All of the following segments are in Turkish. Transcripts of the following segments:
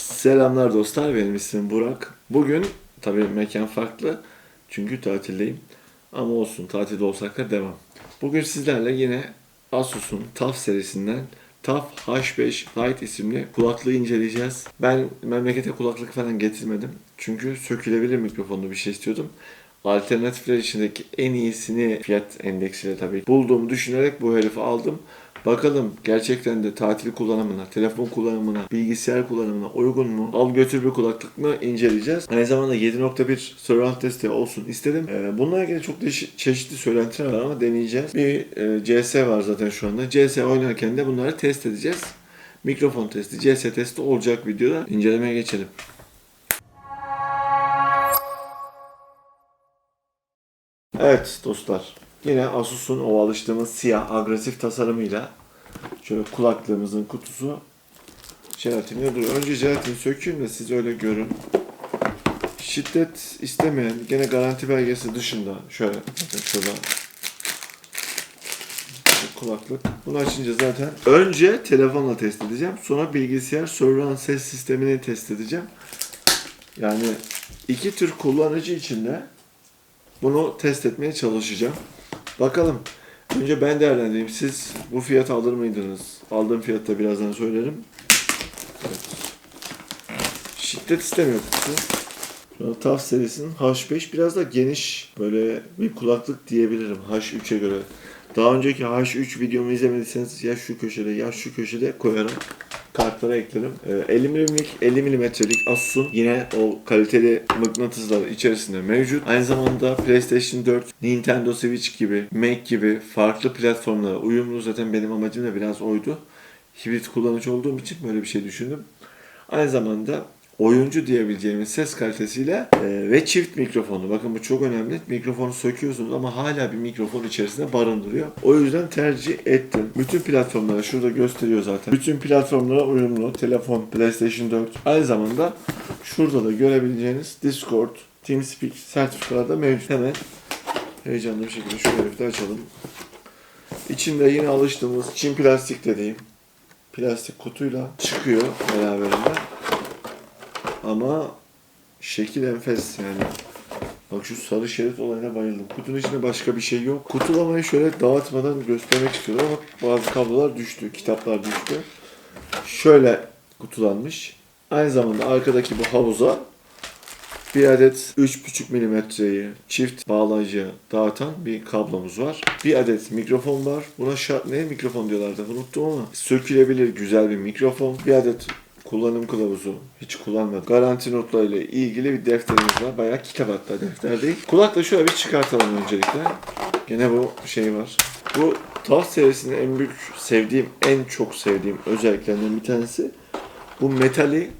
Selamlar dostlar, benim ismim Burak. Bugün tabii mekan farklı çünkü tatildeyim. Ama olsun, tatilde olsak da devam. Bugün sizlerle yine Asus'un TAF serisinden TAF H5 Lite isimli kulaklığı inceleyeceğiz. Ben memlekete kulaklık falan getirmedim. Çünkü sökülebilir mikrofonlu bir şey istiyordum. Alternatifler içindeki en iyisini fiyat endeksiyle tabii bulduğumu düşünerek bu herifi aldım. Bakalım gerçekten de tatil kullanımına, telefon kullanımına, bilgisayar kullanımına uygun mu? Al götür bir kulaklık mı inceleyeceğiz. Aynı zamanda 7.1 surround testi olsun istedim. Ee, bununla ilgili çok değişik çeşitli söylentiler var ama deneyeceğiz. Bir e, CS var zaten şu anda. CS oynarken de bunları test edeceğiz. Mikrofon testi, CS testi olacak videoda. İncelemeye geçelim. Evet dostlar. Yine Asus'un o alıştığımız siyah agresif tasarımıyla şöyle kulaklığımızın kutusu jelatini duruyor. Önce jelatini sökeyim de siz öyle görün. Şiddet istemeyen gene garanti belgesi dışında şöyle bakın şurada şu kulaklık. Bunu açınca zaten önce telefonla test edeceğim. Sonra bilgisayar surround ses sistemini test edeceğim. Yani iki tür kullanıcı için de bunu test etmeye çalışacağım. Bakalım. Önce ben değerlendireyim. Siz bu fiyat alır mıydınız? Aldığım fiyatta birazdan söylerim. Evet. Şiddet istemiyor kutusu. An TAF serisinin H5 biraz da geniş böyle bir kulaklık diyebilirim H3'e göre. Daha önceki H3 videomu izlemediyseniz ya şu köşede ya şu köşede koyarım. Kartlara eklerim. Ee, 50 milimlik 50 milimetrelik Asus'un yine o kaliteli mıknatıslar içerisinde mevcut. Aynı zamanda PlayStation 4, Nintendo Switch gibi, Mac gibi farklı platformlara uyumlu. Zaten benim amacım da biraz oydu. Hibrit kullanıcı olduğum için böyle bir şey düşündüm. Aynı zamanda oyuncu diyebileceğimiz ses kalitesiyle e, ve çift mikrofonu. Bakın bu çok önemli. Mikrofonu söküyorsunuz ama hala bir mikrofon içerisinde barındırıyor. O yüzden tercih ettim. Bütün platformlara şurada gösteriyor zaten. Bütün platformlara uyumlu. Telefon, PlayStation 4. Aynı zamanda şurada da görebileceğiniz Discord, TeamSpeak sertifikaları da mevcut. Hemen heyecanlı bir şekilde şu herifi açalım. İçinde yine alıştığımız Çin plastik dediğim plastik kutuyla çıkıyor beraberinde. Ama şekil enfes yani. Bak şu sarı şerit olayına bayıldım. Kutunun içinde başka bir şey yok. Kutulamayı şöyle dağıtmadan göstermek istiyorum ama bazı kablolar düştü, kitaplar düştü. Şöyle kutulanmış. Aynı zamanda arkadaki bu havuza bir adet 3,5 milimetreyi çift bağlayıcı dağıtan bir kablomuz var. Bir adet mikrofon var. Buna şart ne mikrofon diyorlardı unuttum ama sökülebilir güzel bir mikrofon. Bir adet kullanım kılavuzu hiç kullanmadım. Garanti notlarıyla ilgili bir defterimiz var. Bayağı kitap hatta defter değil. Kulakla şöyle bir çıkartalım öncelikle. Gene bu şey var. Bu TAF serisinin en büyük sevdiğim, en çok sevdiğim özelliklerinden bir tanesi bu metali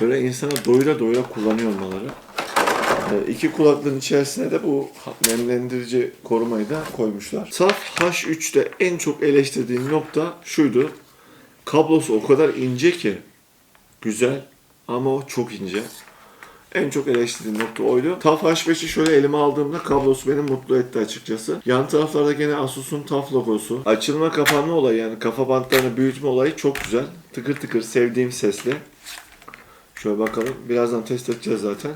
böyle insana doyura doyura kullanıyor olmaları. Ee, İki kulaklığın içerisine de bu nemlendirici korumayı da koymuşlar. Saf H3'te en çok eleştirdiğim nokta şuydu. Kablosu o kadar ince ki güzel ama o çok ince. En çok eleştirdiğim nokta oydu. TAF H5'i şöyle elime aldığımda kablosu beni mutlu etti açıkçası. Yan taraflarda gene Asus'un TAF logosu. Açılma kapanma olayı yani kafa bantlarını büyütme olayı çok güzel. Tıkır tıkır sevdiğim sesli. Şöyle bakalım. Birazdan test edeceğiz zaten.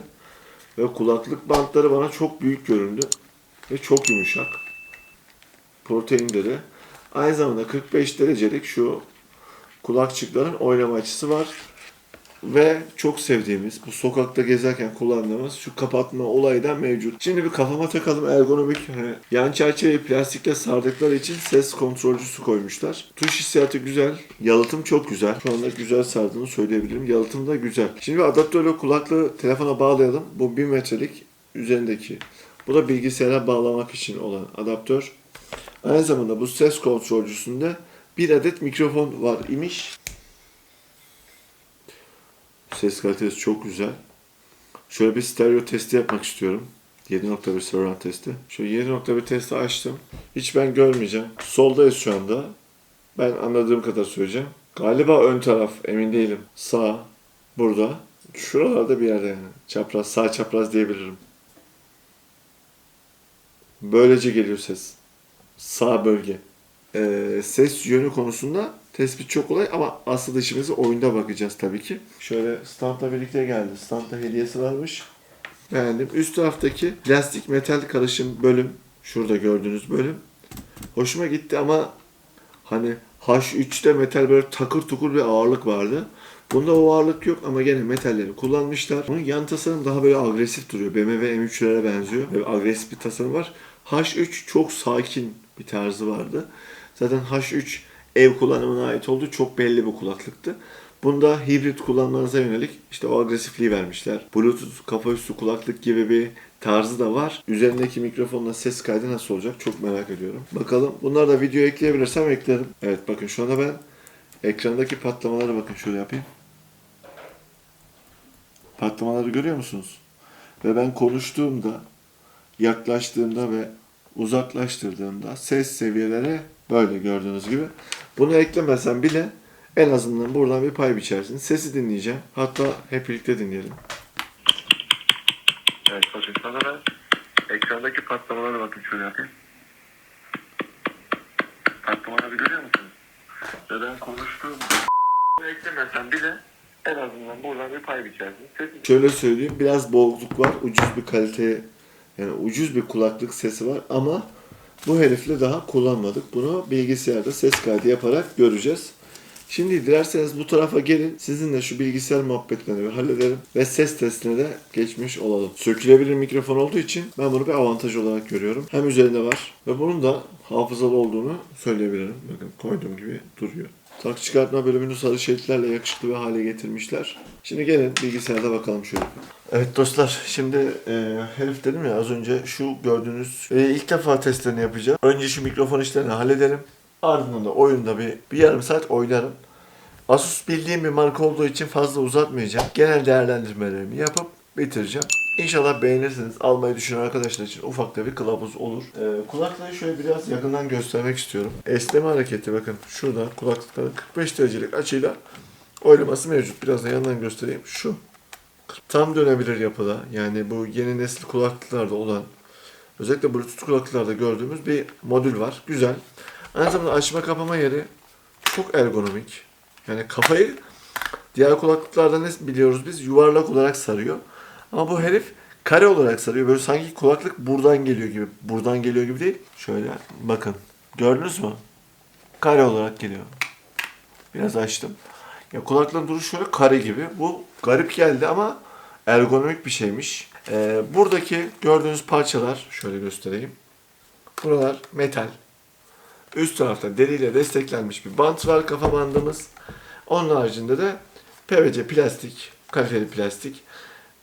Ve kulaklık bantları bana çok büyük göründü. Ve çok yumuşak. Protein dedi. Aynı zamanda 45 derecelik şu kulakçıkların oynama açısı var. Ve çok sevdiğimiz, bu sokakta gezerken kullandığımız şu kapatma olayı da mevcut. Şimdi bir kafama takalım ergonomik. Hani yan çerçeveyi plastikle sardıkları için ses kontrolcüsü koymuşlar. Tuş hissiyatı güzel. Yalıtım çok güzel. Şu anda güzel sardığını söyleyebilirim. Yalıtım da güzel. Şimdi adaptörle kulaklığı telefona bağlayalım. Bu 1 metrelik üzerindeki. Bu da bilgisayara bağlamak için olan adaptör. Aynı zamanda bu ses kontrolcüsünde bir adet mikrofon var imiş. Ses kalitesi çok güzel. Şöyle bir stereo testi yapmak istiyorum. 7.1 surround testi. Şöyle 7.1 testi açtım. Hiç ben görmeyeceğim. Soldayız şu anda. Ben anladığım kadar söyleyeceğim. Galiba ön taraf emin değilim. Sağ burada. Şuralarda bir yerde yani. Çapraz, sağ çapraz diyebilirim. Böylece geliyor ses. Sağ bölge. Ee, ses yönü konusunda Tespit çok kolay ama aslında işimizi oyunda bakacağız tabii ki. Şöyle standla birlikte geldi. Standta hediyesi varmış. Beğendim. Üst taraftaki plastik metal karışım bölüm. Şurada gördüğünüz bölüm. Hoşuma gitti ama hani H3'te metal böyle takır tukur bir ağırlık vardı. Bunda o ağırlık yok ama gene metalleri kullanmışlar. Bunun yan tasarım daha böyle agresif duruyor. BMW M3'lere benziyor. Böyle agresif bir tasarım var. H3 çok sakin bir tarzı vardı. Zaten H3 ev kullanımına ait olduğu çok belli bir kulaklıktı. Bunda hibrit kullanmanıza yönelik işte o agresifliği vermişler. Bluetooth kafa üstü kulaklık gibi bir tarzı da var. Üzerindeki mikrofonla ses kaydı nasıl olacak çok merak ediyorum. Bakalım. Bunlar da video ekleyebilirsem eklerim. Evet bakın şu anda ben ekrandaki patlamalara bakın şöyle yapayım. Patlamaları görüyor musunuz? Ve ben konuştuğumda, yaklaştığımda ve uzaklaştırdığımda ses seviyeleri böyle gördüğünüz gibi. Bunu eklemesem bile en azından buradan bir pay biçersin. Sesi dinleyeceğim. Hatta hep birlikte dinleyelim. Evet bakın sana ekrandaki patlamalara bakın şöyle yapayım. Patlamaları görüyor musunuz? Ve ben konuştuğumda eklemesem bile en azından buradan bir pay biçersin. Sesi... Şöyle söyleyeyim biraz boğukluk var. Ucuz bir kalite yani ucuz bir kulaklık sesi var ama bu herifle daha kullanmadık. Bunu bilgisayarda ses kaydı yaparak göreceğiz. Şimdi dilerseniz bu tarafa gelin. Sizinle şu bilgisayar muhabbetlerini bir halledelim. Ve ses testine de geçmiş olalım. Sökülebilir mikrofon olduğu için ben bunu bir avantaj olarak görüyorum. Hem üzerinde var ve bunun da hafızalı olduğunu söyleyebilirim. Bakın koyduğum gibi duruyor. Tak çıkartma bölümünü sarı şeritlerle yakışıklı bir hale getirmişler. Şimdi gelin bilgisayarda bakalım şöyle. Evet dostlar şimdi e, herif dedim ya az önce şu gördüğünüz e, ilk defa testlerini yapacağım. Önce şu mikrofon işlerini halledelim. Ardından da oyunda bir, bir yarım saat oynarım. Asus bildiğim bir marka olduğu için fazla uzatmayacağım. Genel değerlendirmelerimi yapıp bitireceğim. İnşallah beğenirsiniz. Almayı düşünen arkadaşlar için ufak da bir kılavuz olur. Ee, kulaklığı şöyle biraz yakından göstermek istiyorum. Esneme hareketi bakın. Şurada kulaklıkların 45 derecelik açıyla oynaması mevcut. Biraz da yandan göstereyim. Şu. Tam dönebilir yapıda. Yani bu yeni nesil kulaklıklarda olan özellikle Bluetooth kulaklıklarda gördüğümüz bir modül var. Güzel. Aynı zamanda açma kapama yeri çok ergonomik. Yani kafayı diğer kulaklıklarda ne biliyoruz biz? Yuvarlak olarak sarıyor. Ama bu herif kare olarak sarıyor. Böyle sanki kulaklık buradan geliyor gibi. Buradan geliyor gibi değil. Şöyle bakın. Gördünüz mü? Kare olarak geliyor. Biraz açtım. Ya kulaklığın duruşu şöyle kare gibi. Bu garip geldi ama ergonomik bir şeymiş. Ee, buradaki gördüğünüz parçalar şöyle göstereyim. Buralar metal. Üst tarafta deriyle desteklenmiş bir bant var kafa bandımız. Onun haricinde de PVC plastik, kaliteli plastik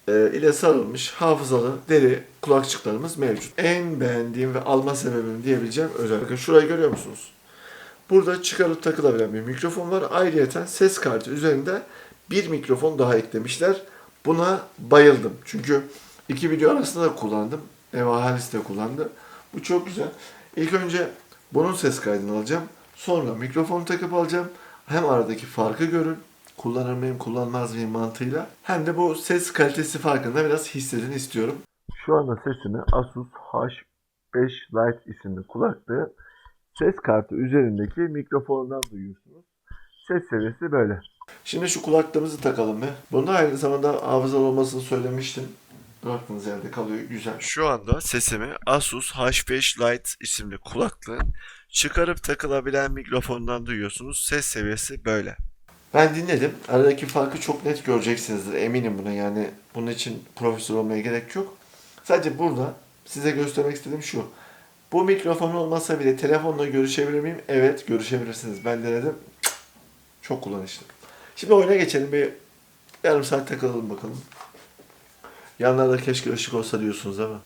e, ile sarılmış hafızalı deri kulakçıklarımız mevcut. En beğendiğim ve alma sebebim diyebileceğim özellikle şurayı görüyor musunuz? Burada çıkarıp takılabilen bir mikrofon var. Ayrıyeten ses kartı üzerinde bir mikrofon daha eklemişler. Buna bayıldım. Çünkü iki video arasında da kullandım. Ev ahalisi de kullandı. Bu çok güzel. İlk önce bunun ses kaydını alacağım. Sonra mikrofonu takıp alacağım. Hem aradaki farkı görün. Kullanır mıyım kullanmaz mıyım mantığıyla. Hem de bu ses kalitesi farkında biraz hissedin istiyorum. Şu anda sesimi Asus H5 Lite isimli kulaklığı ses kartı üzerindeki mikrofondan duyuyorsunuz. Ses seviyesi böyle. Şimdi şu kulaklığımızı takalım bir. Bunda aynı zamanda hafızalı olmasını söylemiştim. Bıraktığınız yerde kalıyor güzel. Şu anda sesimi Asus H5 Lite isimli kulaklığın çıkarıp takılabilen mikrofondan duyuyorsunuz. Ses seviyesi böyle. Ben dinledim. Aradaki farkı çok net göreceksinizdir. Eminim buna yani. Bunun için profesör olmaya gerek yok. Sadece burada size göstermek istediğim şu. Bu mikrofon olmasa bile telefonla görüşebilir miyim? Evet görüşebilirsiniz. Ben denedim. Çok kullanışlı. Şimdi oyuna geçelim. Bir yarım saat takılalım bakalım. Yanlarda keşke ışık olsa diyorsunuz ama.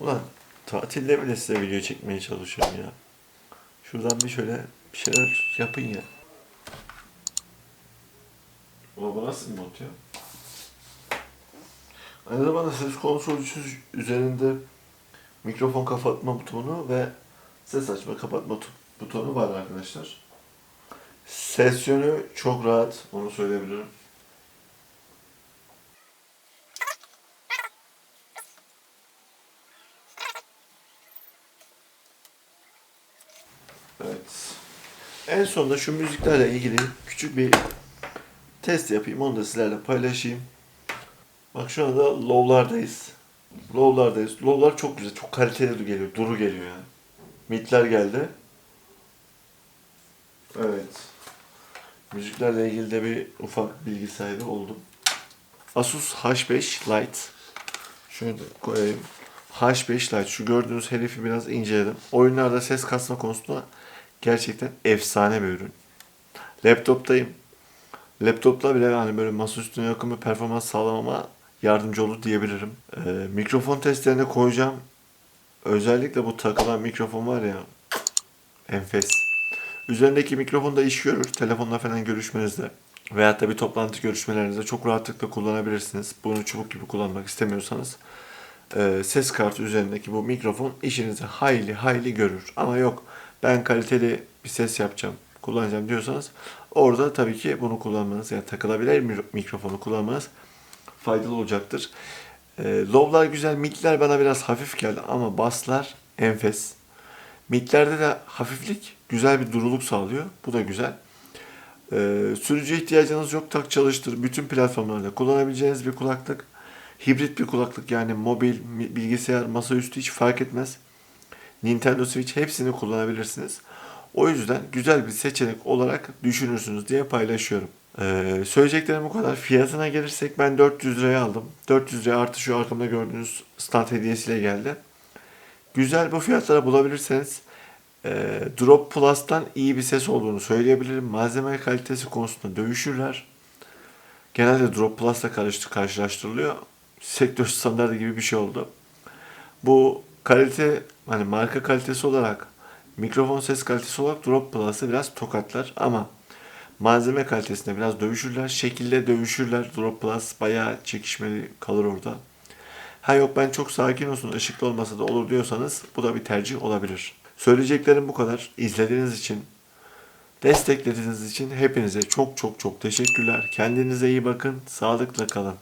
Ulan tatilde bile size video çekmeye çalışıyorum ya. Şuradan bir şöyle bir şeyler yapın ya. Bu nasıl bir mod ya? Aynı zamanda ses konsolcusu üzerinde mikrofon kapatma butonu ve ses açma kapatma butonu var arkadaşlar. Ses yönü çok rahat, onu söyleyebilirim. Evet. En sonunda şu müziklerle ilgili küçük bir test yapayım. Onu da sizlerle paylaşayım. Bak şu anda low'lardayız. Low'lardayız. Low'lar çok güzel. Çok kaliteli geliyor. Duru geliyor yani. Mid'ler geldi. Evet. Müziklerle ilgili de bir ufak bilgi sahibi oldum. Asus H5 Lite. Şöyle koyayım. H5 Lite. Şu gördüğünüz herifi biraz inceledim. Oyunlarda ses kasma konusunda gerçekten efsane bir ürün. Laptoptayım. Laptopla bile yani böyle masaüstüne yakın bir performans sağlamama yardımcı olur diyebilirim. Ee, mikrofon testlerine koyacağım. Özellikle bu takılan mikrofon var ya enfes. Üzerindeki mikrofon da iş görür. Telefonla falan görüşmenizde veyahut da bir toplantı görüşmelerinizde çok rahatlıkla kullanabilirsiniz. Bunu çubuk gibi kullanmak istemiyorsanız e, ses kartı üzerindeki bu mikrofon işinizi hayli hayli görür. Ama yok ben kaliteli bir ses yapacağım, kullanacağım diyorsanız orada tabii ki bunu kullanmanız yani takılabilir mi- mikrofonu kullanmanız faydalı olacaktır. E, low'lar güzel, mid'ler bana biraz hafif geldi ama basslar enfes. Mid'lerde de hafiflik güzel bir duruluk sağlıyor. Bu da güzel. Ee, sürücü ihtiyacınız yok. Tak çalıştır. Bütün platformlarda kullanabileceğiniz bir kulaklık. Hibrit bir kulaklık yani mobil, bilgisayar, masaüstü hiç fark etmez. Nintendo Switch hepsini kullanabilirsiniz. O yüzden güzel bir seçenek olarak düşünürsünüz diye paylaşıyorum. Ee, söyleyeceklerim bu kadar. Fiyatına gelirsek ben 400 liraya aldım. 400 liraya artı şu arkamda gördüğünüz stand hediyesiyle geldi. Güzel bu fiyatlara bulabilirseniz e, Drop Plus'tan iyi bir ses olduğunu söyleyebilirim. Malzeme kalitesi konusunda dövüşürler. Genelde Drop Plus'la karıştı, karşılaştırılıyor. Sektör standartı gibi bir şey oldu. Bu kalite, hani marka kalitesi olarak, mikrofon ses kalitesi olarak Drop Plus'ı biraz tokatlar ama malzeme kalitesinde biraz dövüşürler. Şekilde dövüşürler. Drop Plus bayağı çekişmeli kalır orada. Ha yok ben çok sakin olsun, ışıklı olmasa da olur diyorsanız bu da bir tercih olabilir. Söyleyeceklerim bu kadar. İzlediğiniz için, desteklediğiniz için hepinize çok çok çok teşekkürler. Kendinize iyi bakın, sağlıkla kalın.